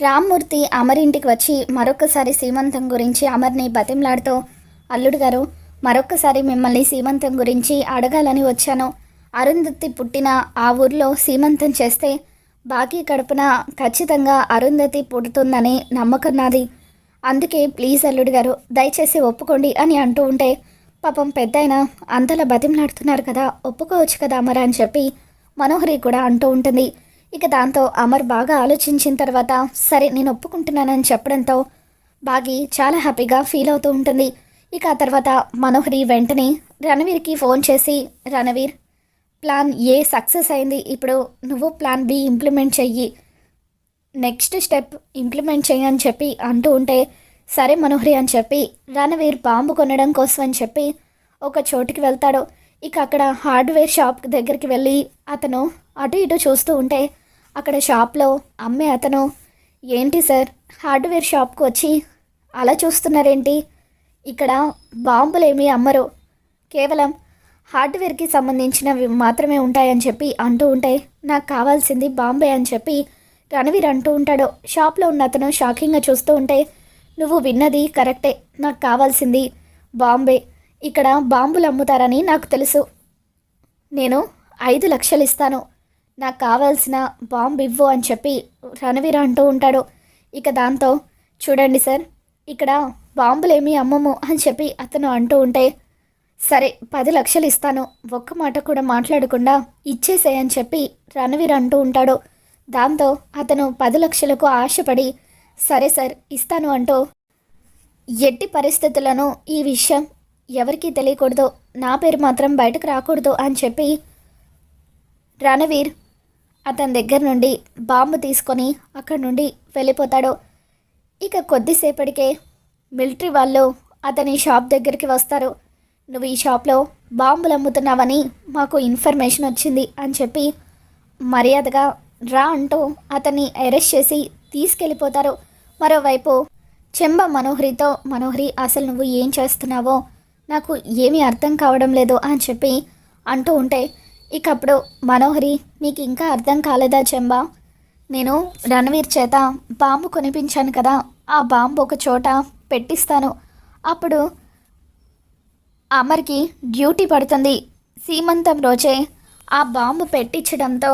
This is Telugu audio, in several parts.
రామ్మూర్తి అమరింటికి వచ్చి మరొకసారి సీమంతం గురించి అమర్ని బతిమలాడుతూ అల్లుడు గారు మరొకసారి మిమ్మల్ని సీమంతం గురించి అడగాలని వచ్చాను. అరుంధతి పుట్టిన ఆ ఊర్లో సీమంతం చేస్తే బాకీ కడుపున ఖచ్చితంగా అరుంధతి పుడుతుందని నమ్మకం నాది. అందుకే ప్లీజ్ అల్లుడు గారు దయచేసి ఒప్పుకోండి అని అంటూ ఉంటే పాపం పెద్దయిన అంతలా బతిమలాడుతున్నారు కదా ఒప్పుకోవచ్చు కదా అమర్ అని చెప్పి మనోహరి కూడా అంటూ ఉంటుంది. ఇక దాంతో అమర్ బాగా ఆలోచించిన తర్వాత సరే నేను ఒప్పుకుంటున్నానని చెప్పడంతో బాగి చాలా హ్యాపీగా ఫీల్ అవుతూ ఉంటుంది. ఇక ఆ తర్వాత మనోహరి వెంటనే రణవీర్కి ఫోన్ చేసి రణవీర్ ప్లాన్ ఏ సక్సెస్ అయింది? ఇప్పుడు నువ్వు ప్లాన్ బి ఇంప్లిమెంట్ చెయ్యి. నెక్స్ట్ స్టెప్ ఇంప్లిమెంట్ చేయని చెప్పి అంటూ ఉంటే సరే మనోహరి అని చెప్పి రణవీర్ బాంబు కొనడం కోసం అని చెప్పి ఒక చోటుకి వెళ్తాడు. ఇక అక్కడ హార్డ్వేర్ షాప్ దగ్గరికి వెళ్ళి అతను అటు ఇటు చూస్తూ ఉంటే అక్కడ షాప్లో అమ్మే అతను ఏంటి సార్ హార్డ్వేర్ షాప్కి వచ్చి అలా చూస్తున్నారేంటి? ఇక్కడ బాంబులేమీ అమ్మరు. కేవలం హార్డ్వేర్కి సంబంధించినవి మాత్రమే ఉంటాయని చెప్పి అంటూ ఉంటే నాకు కావాల్సింది బాంబే అని చెప్పి రణవీర్ అంటూ ఉంటాడు. షాప్లో ఉన్న అతను షాకింగ్గా చూస్తూ ఉంటే నువ్వు విన్నది కరెక్టే. నాకు కావాల్సింది బాంబే. ఇక్కడ బాంబులు అమ్ముతారని నాకు తెలుసు. నేను ఐదు లక్షలు ఇస్తాను. నాకు కావాల్సిన బాంబు ఇవ్వు అని చెప్పి రణవీర్ అంటూ ఉంటాడు. ఇక దాంతో చూడండి సార్ ఇక్కడ బాంబులేమీ అమ్మము అని చెప్పి అతను అంటూ ఉంటే సరే పది లక్షలు ఇస్తాను ఒక్క మాట కూడా మాట్లాడకుండా ఇచ్చేసేయని చెప్పి రణవీర్ అంటూ ఉంటాడు. దాంతో అతను పది లక్షలకు ఆశపడి సరే సార్ ఇస్తాను అంటూ ఎట్టి పరిస్థితులను ఈ విషయం ఎవరికీ తెలియకూడదు నా పేరు మాత్రం బయటకు రాకూడదు అని చెప్పి రణవీర్ అతని దగ్గర నుండి బాంబు తీసుకొని అక్కడి నుండి వెళ్ళిపోతాడు. ఇక కొద్దిసేపటికే మిలిటరీ వాళ్ళు అతని షాప్ దగ్గరికి వస్తారు. నువ్వు ఈ షాప్లో బాంబులు అమ్ముతున్నావని మాకు ఇన్ఫర్మేషన్ వచ్చింది అని చెప్పి మర్యాదగా రా అంటూ అతన్ని అరెస్ట్ చేసి తీసుకెళ్ళిపోతారు. మరోవైపు చెంబ మనోహరితో మనోహరి అసలు నువ్వు ఏం చేస్తున్నావో? నాకు ఏమీ అర్థం కావడం లేదు అని చెప్పి అంటూ ఉంటే ఇక అప్పుడు మనోహరి నీకు ఇంకా అర్థం కాలేదా చెంబా? నేను రణవీర్ చేత బాంబు కొనిపించాను కదా ఆ బాంబు ఒక చోట పెట్టిస్తాను. అప్పుడు అమర్కి డ్యూటీ పడుతుంది. సీమంతం రోజే ఆ బాంబు పెట్టించడంతో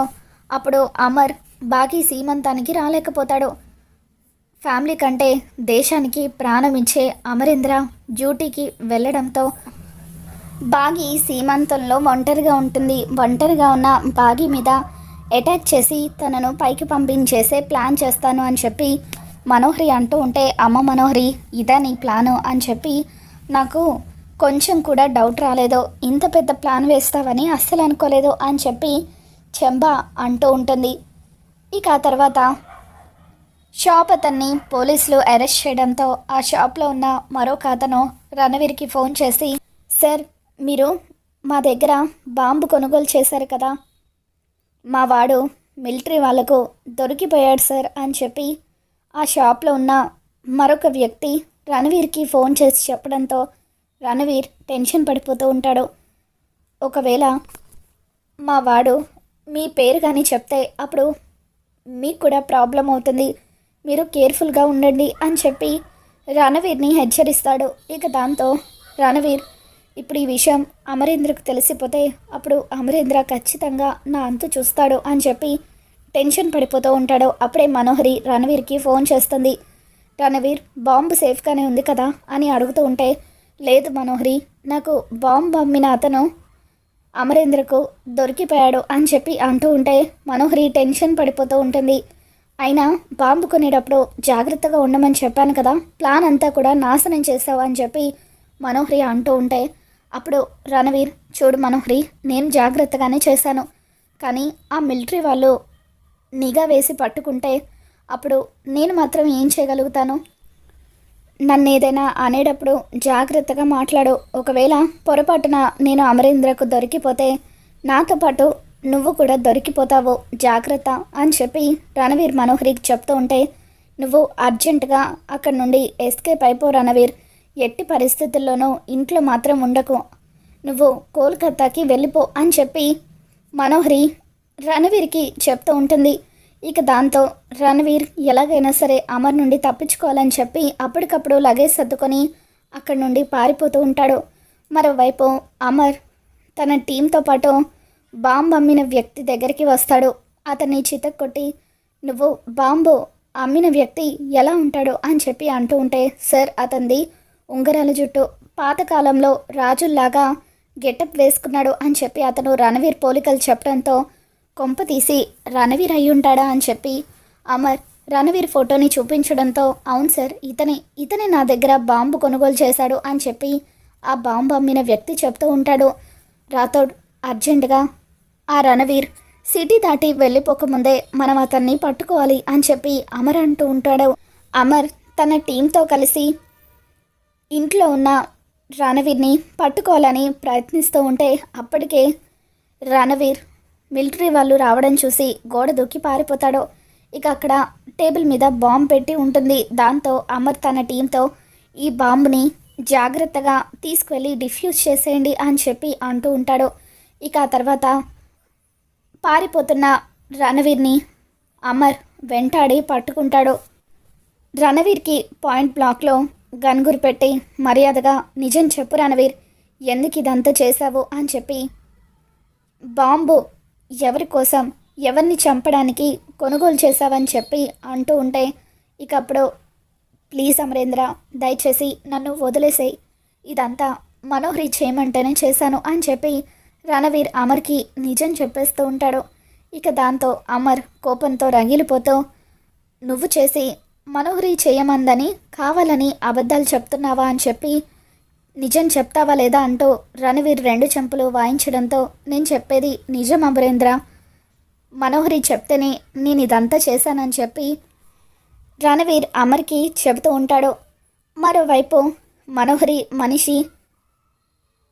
అప్పుడు అమర్ బాకీ సీమంతానికి రాలేకపోతాడు. ఫ్యామిలీ కంటే దేశానికి ప్రాణం ఇచ్చే అమరేంద్ర డ్యూటీకి వెళ్ళడంతో బాగి సీమంతంలో ఒంటరిగా ఉంటుంది. ఒంటరిగా ఉన్న బాగి మీద అటాక్ చేసి తనను పైకి పంపించేసే ప్లాన్ చేస్తాను అని చెప్పి మనోహరి అంటూ ఉంటే అమ్మ మనోహరి ఇదా నీ ప్లాను అని చెప్పి నాకు కొంచెం కూడా డౌట్ రాలేదు. ఇంత పెద్ద ప్లాన్ వేస్తావని అస్సలు అనుకోలేదు అని చెప్పి చెంబ అంటూ ఉంటుంది. ఇక ఆ తర్వాత షాప్ అతన్ని పోలీసులు అరెస్ట్ చేయడంతో ఆ షాప్లో ఉన్న మరొక అతను రణవీర్కి ఫోన్ చేసి సార్ మీరు మా దగ్గర బాంబు కొనుగోలు చేశారు కదా. మా వాడు మిలిటరీ వాళ్ళకు దొరికిపోయాడు సార్ అని చెప్పి ఆ షాప్లో ఉన్న మరొక వ్యక్తి రణవీర్కి ఫోన్ చేసి చెప్పడంతో రణవీర్ టెన్షన్ పడిపోతూ ఉంటాడు. ఒకవేళ మా వాడు మీ పేరు కానీ చెప్తే అప్పుడు మీకు కూడా ప్రాబ్లం అవుతుంది. మీరు కేర్ఫుల్గా ఉండండి అని చెప్పి రణవీర్ని హెచ్చరిస్తాడు. ఇక దాంతో రణవీర్ ఇప్పుడు ఈ విషయం అమరేంద్రకు తెలిసిపోతే అప్పుడు అమరేంద్ర ఖచ్చితంగా నా అంతు చూస్తాడు అని చెప్పి టెన్షన్ పడిపోతూ ఉంటాడు. అప్పుడే మనోహరి రణవీర్కి ఫోన్ చేస్తుంది. రణవీర్ బాంబు సేఫ్గానే ఉంది కదా అని అడుగుతూ ఉంటే లేదు మనోహరి నాకు బాంబు అమ్మిన అతను అమరేంద్రకు దొరికిపోయాడు అని చెప్పి అంటూ ఉంటే మనోహరి టెన్షన్ పడిపోతూ ఉంటుంది. అయినా బాంబు కొనేటప్పుడు జాగ్రత్తగా ఉండమని చెప్పాను కదా ప్లాన్ అంతా కూడా నాశనం చేసావు అని చెప్పి మనోహరి అంటూ ఉంటే అప్పుడు రణవీర్ చూడు మనోహరి నేను జాగ్రత్తగానే చేశాను. కానీ ఆ మిలిటరీ వాళ్ళు నిఘా వేసి పట్టుకుంటే అప్పుడు నేను మాత్రం ఏం చేయగలుగుతాను? నన్ను ఏదైనా అనేటప్పుడు జాగ్రత్తగా మాట్లాడు. ఒకవేళ పొరపాటున నేను అమరేంద్రకు దొరికిపోతే నాతో పాటు నువ్వు కూడా దొరికిపోతావు. జాగ్రత్త అని చెప్పి రణవీర్ మనోహరికి చెప్తూ ఉంటే నువ్వు అర్జెంటుగా అక్కడి నుండి ఎస్కేప్ అయిపో రణవీర్. ఎట్టి పరిస్థితుల్లోనూ ఇంట్లో మాత్రం ఉండకు. నువ్వు కోల్కతాకి వెళ్ళిపో అని చెప్పి మనోహరి రణవీర్కి చెప్తూ ఉంటుంది. ఇక దాంతో రణవీర్ ఎలాగైనా సరే అమర్ నుండి తప్పించుకోవాలని చెప్పి అప్పటికప్పుడు లగేజ్ సర్దుకొని అక్కడి నుండి పారిపోతూ ఉంటాడు. మరోవైపు అమర్ తన టీంతో పాటు బాంబు అమ్మిన వ్యక్తి దగ్గరికి వస్తాడు. అతన్ని చితక్కొట్టి నువ్వు బాంబు అమ్మిన వ్యక్తి ఎలా ఉంటాడు? అని చెప్పి అంటూ ఉంటే సార్ అతనిది ఉంగరాల జుట్టు. పాతకాలంలో రాజుల్లాగా గెటప్ వేసుకున్నాడు అని చెప్పి అతను రణవీర్ పోలికలు చెప్పడంతో కొంప తీసి రణవీర్ అయ్యుంటాడా? ఉంటాడా అని చెప్పి అమర్ రణవీర్ ఫోటోని చూపించడంతో అవును సార్ ఇతనే ఇతనే నా దగ్గర బాంబు కొనుగోలు చేశాడు అని చెప్పి ఆ బాంబు అమ్మిన వ్యక్తి చెప్తూ ఉంటాడు. రాథోడ్ అర్జెంటుగా ఆ రణవీర్ సిటీ దాటి వెళ్ళిపోకముందే మనం అతన్ని పట్టుకోవాలి అని చెప్పి అమర్ అంటూ ఉంటాడు. అమర్ తన టీంతో కలిసి ఇంట్లో ఉన్న రణవీర్ని పట్టుకోవాలని ప్రయత్నిస్తూ ఉంటే అప్పటికే రణవీర్ మిలిటరీ వాళ్ళు రావడం చూసి గోడ దూకి పారిపోతాడు. ఇక అక్కడ టేబుల్ మీద బాంబు పెట్టి ఉంటుంది. దాంతో అమర్ తన టీంతో ఈ బాంబుని జాగ్రత్తగా తీసుకువెళ్ళి డిఫ్యూజ్ చేసేయండి అని చెప్పి అంటూ ఉంటాడు. ఇక ఆ తర్వాత పారిపోతున్న రణవీర్ని అమర్ వెంటాడి పట్టుకుంటాడు. రణవీర్కి పాయింట్ బ్లాక్లో గన్గురు పెట్టి మర్యాదగా నిజం చెప్పు రణవీర్ ఎందుకు ఇదంతా చేశావు? అని చెప్పి బాంబు ఎవరి కోసం ఎవరిని చంపడానికి కొనుగోలు చేశావని చెప్పి అంటూ ఉంటే ఇక అప్పుడు ప్లీజ్ అమరేంద్ర దయచేసి నన్ను వదిలేసేయి. ఇదంతా మనోహరి చేయమంటేనే చేశాను అని చెప్పి రణవీర్ అమర్కి నిజం చెప్పేస్తూ ఉంటాడు. ఇక దాంతో అమర్ కోపంతో రగిలిపోతూ నువ్వు చేసి మనోహరి చేయమందని కావాలని అబద్ధాలు చెప్తున్నావా అని చెప్పి నిజం చెప్తావా లేదా? అంటూ రణవీర్ రెండు చెంపులు వాయించడంతో నేను చెప్పేది నిజం అమరేంద్ర. మనోహరి చెప్తేనే నేను ఇదంతా చేశానని చెప్పి రణవీర్ అమర్కి చెబుతూ ఉంటాడు. మరోవైపు మనోహరి మనిషి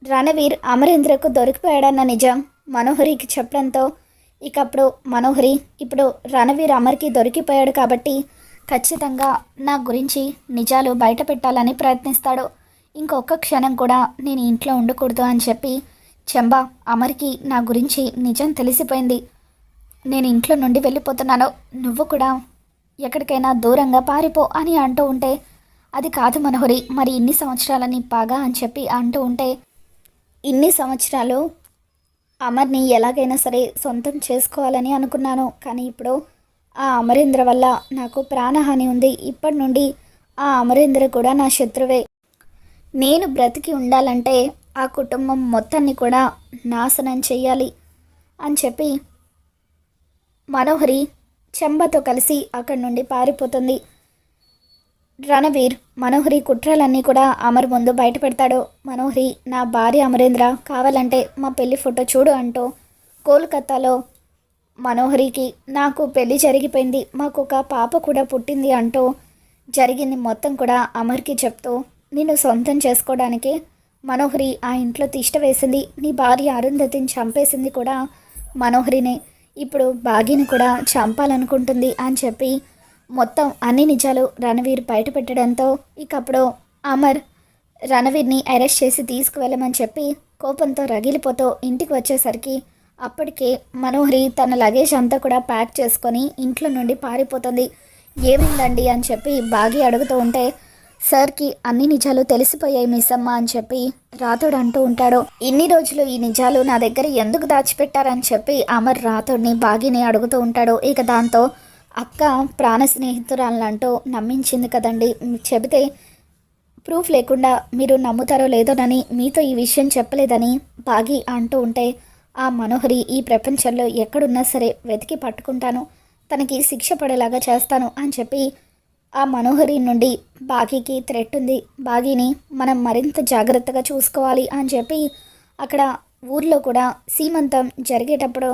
రణవీర్ అమరేంద్రకు దొరికిపోయాడన్న నిజం మనోహరికి చెప్పడంతో ఇకప్పుడు మనోహరి ఇప్పుడు రణవీర్ అమర్కి దొరికిపోయాడు కాబట్టి ఖచ్చితంగా నా గురించి నిజాలు బయట పెట్టాలని ప్రయత్నిస్తాడు. ఇంకొక క్షణం కూడా నేను ఇంట్లో ఉండకూడదు అని చెప్పి చెంబా అమర్కి నా గురించి నిజం తెలిసిపోయింది. నేను ఇంట్లో నుండి వెళ్ళిపోతున్నాను. నువ్వు కూడా ఎక్కడికైనా దూరంగా పారిపో అని అంటూ ఉంటే అది కాదు మనోహరి మరి ఇన్ని సంవత్సరాలని పాగా అని చెప్పి అంటూ ఉంటే ఇన్ని సంవత్సరాలు అమర్ని ఎలాగైనా సరే సొంతం చేసుకోవాలని అనుకున్నాను. కానీ ఇప్పుడు ఆ అమరేంద్ర వల్ల నాకు ప్రాణహాని ఉంది. ఇప్పటి నుండి ఆ అమరేంద్ర కూడా నా శత్రువే. నేను బ్రతికి ఉండాలంటే ఆ కుటుంబం మొత్తాన్ని కూడా నాశనం చెయ్యాలి అని చెప్పి మనోహరి చెంబతో కలిసి అక్కడి నుండి పారిపోతుంది. రణవీర్ మనోహరి కుట్రలన్నీ కూడా అమర్ ముందు బయట పెడతాడు మనోహరి నా భార్య అమరేంద్ర కావాలంటే మా పెళ్ళి ఫోటో చూడు అంటూ కోల్కతాలో మనోహరికి నాకు పెళ్ళి జరిగిపోయింది మాకు ఒక పాప కూడా పుట్టింది అంటూ జరిగింది మొత్తం కూడా అమర్కి చెప్తూ నిన్ను సొంతం చేసుకోవడానికి మనోహరి ఆ ఇంట్లో తిష్ట వేసింది నీ భార్య అరుంధతిని చంపేసింది కూడా మనోహరినే. ఇప్పుడు భాగ్యని కూడా చంపాలనుకుంటుంది అని చెప్పి మొత్తం అన్ని నిజాలు రణవీర్ బయటపెట్టడంతో ఇకప్పుడు అమర్ రణవీర్ని అరెస్ట్ చేసి తీసుకువెళ్ళమని చెప్పి కోపంతో రగిలిపోతూ ఇంటికి వచ్చేసరికి అప్పటికే మనోహరి తన లగేజ్ అంతా కూడా ప్యాక్ చేసుకొని ఇంట్లో నుండి పారిపోతుంది. ఏమైందండి అని చెప్పి బాగి అడుగుతూ ఉంటే సార్కి అన్ని నిజాలు తెలిసిపోయాయి మిస్సమ్మ అని చెప్పి రాతోడు అంటూ ఉంటాడు. ఇన్ని రోజులు ఈ నిజాలు నా దగ్గర ఎందుకు దాచిపెట్టారని చెప్పి అమర్ రాతోడిని బాగిని అడుగుతూ ఉంటాడు. ఇక దాంతో అక్క ప్రాణ స్నేహితురాలంటూ నమ్మించింది కదండి. చెబితే ప్రూఫ్ లేకుండా మీరు నమ్ముతారో లేదోనని మీతో ఈ విషయం చెప్పలేదని బాగి అంటూ ఉంటే ఆ మనోహరి ఈ ప్రపంచంలో ఎక్కడున్నా సరే వెతికి పట్టుకుంటాను. తనకి శిక్ష పడేలాగా చేస్తాను అని చెప్పి ఆ మనోహరి నుండి బాగీకి థ్రెట్ ఉంది బాగీని మనం మరింత జాగ్రత్తగా చూసుకోవాలి అని చెప్పి అక్కడ ఊర్లో కూడా సీమంతం జరిగేటప్పుడు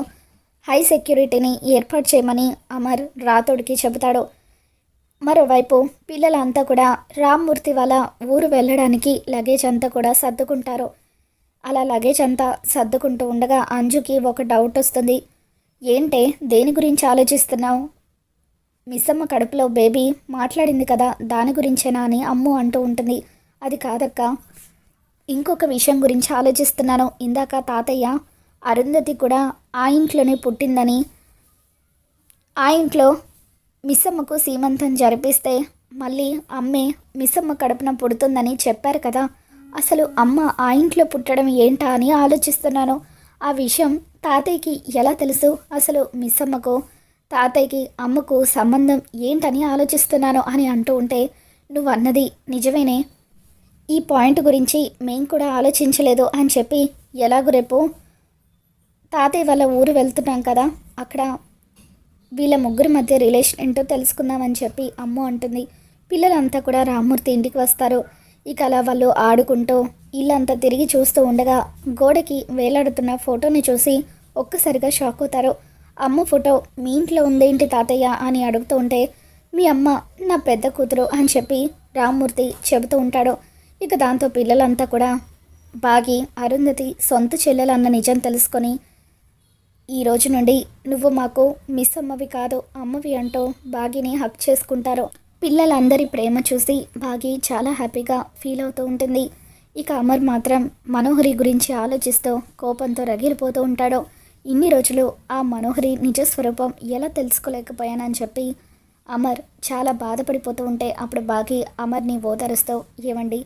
హై సెక్యూరిటీని ఏర్పాటు చేయమని అమర్ రాతోడికి చెబుతాడు. మరోవైపు పిల్లలంతా కూడా రామ్మూర్తి వాళ్ళ ఊరు వెళ్ళడానికి లగేజ్ అంతా కూడా సర్దుకుంటారు. అలా లగేజ్ అంతా సర్దుకుంటూ ఉండగా అంజుకి ఒక డౌట్ వస్తుంది. ఏంటే దేని గురించి ఆలోచిస్తున్నావు? మిస్సమ్మ కడుపులో బేబీ మాట్లాడింది కదా దాని గురించేనా అని అమ్ము అంటూ ఉంటుంది. అది కాదక్క. ఇంకొక విషయం గురించి ఆలోచిస్తున్నాను. ఇందాక తాతయ్య అరుంధతి కూడా ఆ ఇంట్లోనే పుట్టిందని. ఆ ఇంట్లో మిస్సమ్మకు సీమంతం జరిపిస్తే మళ్ళీ అమ్మే మిస్సమ్మ కడుపున పుడుతుందని చెప్పారు కదా. అసలు అమ్మ ఆ ఇంట్లో పుట్టడం ఏంటా అని ఆలోచిస్తున్నాను. ఆ విషయం తాతయ్యకి ఎలా తెలుసు? అసలు మిస్సమ్మకు తాతయ్యకి అమ్మకు సంబంధం ఏంటని ఆలోచిస్తున్నాను అని అంటూ ఉంటే నువ్వు అన్నది నిజమేనే? ఈ పాయింట్ గురించి మేం కూడా ఆలోచించలేదు అని చెప్పి ఎలాగో రేపు? తాతయ్య వాళ్ళ ఊరు వెళ్తున్నాం కదా అక్కడ వీళ్ళ ముగ్గురి మధ్య రిలేషన్ ఏంటో తెలుసుకుందామని చెప్పి అమ్మ అంటుంది. పిల్లలంతా కూడా రామ్మూర్తి ఇంటికి వస్తారు. ఇక అలా వాళ్ళు ఆడుకుంటూ ఇల్లంతా తిరిగి చూస్తూ ఉండగా గోడకి వేలాడుతున్న ఫోటోని చూసి ఒక్కసారిగా షాక్ అవుతారు. అమ్మ ఫోటో మీ ఇంట్లో ఉందేంటి తాతయ్య? అని అడుగుతూ ఉంటే మీ అమ్మ నా పెద్ద కూతురు అని చెప్పి రామ్మూర్తి చెబుతూ ఉంటాడు. ఇక దాంతో పిల్లలంతా కూడా బాగి అరుంధతి సొంత చెల్లెలన్న నిజం తెలుసుకొని ఈ రోజు నుండి నువ్వు మాకు మిస్ అమ్మవి కాదు అమ్మవి అంటూ బాగిని హక్ చేసుకుంటారు. పిల్లలందరి ప్రేమ చూసి భాగి చాలా హ్యాపీగా ఫీల్ అవుతూ ఉంటుంది. ఇక అమర్ మాత్రం మనోహరి గురించి ఆలోచిస్తూ కోపంతో రగిలిపోతూ ఉంటాడు. ఇన్ని రోజులు ఆ మనోహరి నిజ స్వరూపం ఎలా తెలుసుకోలేకపోయానని చెప్పి అమర్ చాలా బాధపడిపోతూ ఉంటే అప్పుడు బాగి అమర్ని ఓదారుస్తూ ఏమండి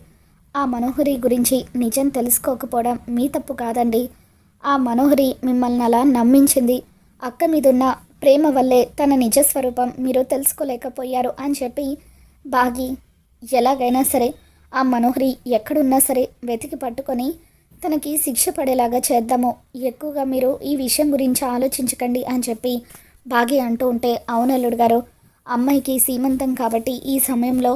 ఆ మనోహరి గురించి నిజం తెలుసుకోకపోవడం మీ తప్పు కాదండి. ఆ మనోహరి మిమ్మల్ని అలా నమ్మించింది. అక్క మీదున్న ప్రేమ వల్లే తన నిజ స్వరూపం మీరు తెలుసుకోలేకపోయారు అని చెప్పి బాగి ఎలాగైనా సరే ఆ మనోహరి ఎక్కడున్నా సరే వెతికి పట్టుకొని తనకి శిక్ష పడేలాగా చేద్దాము. ఎక్కువగా మీరు ఈ విషయం గురించి ఆలోచించకండి అని చెప్పి బాగి అంటూ ఉంటే అవునల్లుడు గారు అమ్మాయికి సీమంతం కాబట్టి ఈ సమయంలో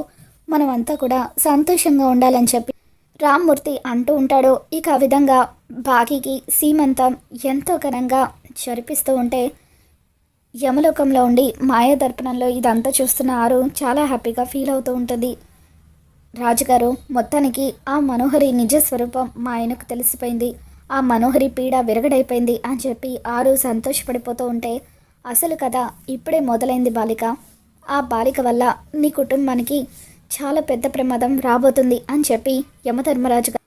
మనమంతా కూడా సంతోషంగా ఉండాలని చెప్పి రామ్మూర్తి అంటూ ఉంటాడు. ఇక ఆ విధంగా బాగికి సీమంతం ఎంతో ఘనంగా జరిపిస్తూ ఉంటే యమలోకంలో ఉండి మాయ దర్పణంలో ఇదంతా చూస్తున్న ఆరు చాలా హ్యాపీగా ఫీల్ అవుతూ ఉంటుంది. రాజుగారు మొత్తానికి ఆ మనోహరి నిజ స్వరూపం మా ఆయనకు తెలిసిపోయింది. ఆ మనోహరి పీడ విరగడైపోయింది అని చెప్పి ఆరు సంతోషపడిపోతూ ఉంటే అసలు కథ ఇప్పుడే మొదలైంది బాలిక. ఆ బాలిక వల్ల నీ కుటుంబానికి చాలా పెద్ద ప్రమాదం రాబోతుంది అని చెప్పి యమధర్మరాజు గారు